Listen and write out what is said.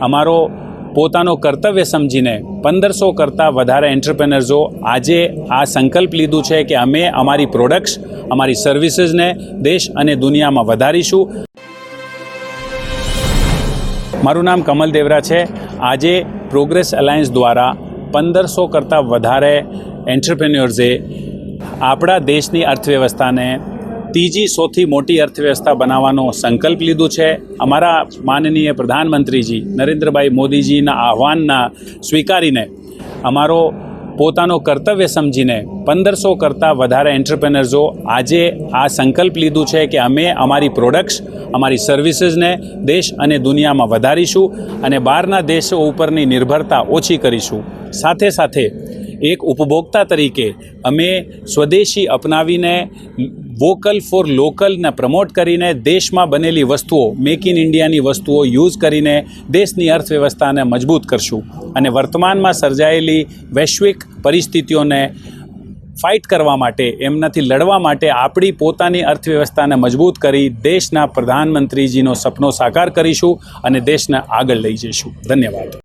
અમારો પોતાનો કર્તવ્ય સમજીને પંદરસો કરતાં વધારે એન્ટરપ્રેનર્સો આજે આ સંકલ્પ લીધું છે કે અમે અમારી પ્રોડક્ટ્સ અમારી સર્વિસીસને દેશ અને દુનિયામાં વધારીશું. મારું નામ કમલ દેવરા છે. આજે પ્રોગ્રેસ અલાયન્સ દ્વારા પંદરસો કરતાં વધારે એન્ટરપ્રેન્યોર્સે આપણા દેશની અર્થવ્યવસ્થાને ત્રીજી સૌથી મોટી અર્થવ્યવસ્થા બનાવવાનો સંકલ્પ લીધું છે. અમારા માનનીય પ્રધાનમંત્રીજી નરેન્દ્રભાઈ મોદીજીના આહવાનના સ્વીકારીને અમારો પોતાનો કર્તવ્ય સમજીને પંદરસો કરતાં વધારે એન્ટરપ્રેનર્સો આજે આ સંકલ્પ લીધું છે કે અમે અમારી પ્રોડક્ટ્સ અમારી સર્વિસીસને દેશ અને દુનિયામાં વધારીશું અને બહારના દેશો ઉપરની નિર્ભરતા ઓછી કરીશું. સાથે સાથે એક ઉપભોક્તા તરીકે અમે સ્વદેશી અપનાવીને વોકલ ફોર લોકલને પ્રમોટ કરીને દેશમાં બનેલી વસ્તુઓ, મેક ઇન ઇન્ડિયાની વસ્તુઓ યુઝ કરીને દેશની અર્થવ્યવસ્થાને મજબૂત કરશું. અને વર્તમાનમાં સર્જાયેલી વૈશ્વિક પરિસ્થિતિઓને ફાઇટ કરવા માટે એમનાથી લડવા માટે આપણી પોતાની અર્થવ્યવસ્થાને મજબૂત કરી દેશના પ્રધાનમંત્રીજીનો સપનો સાકાર કરીશું અને દેશને આગળ લઈ જઈશું. ધન્યવાદ.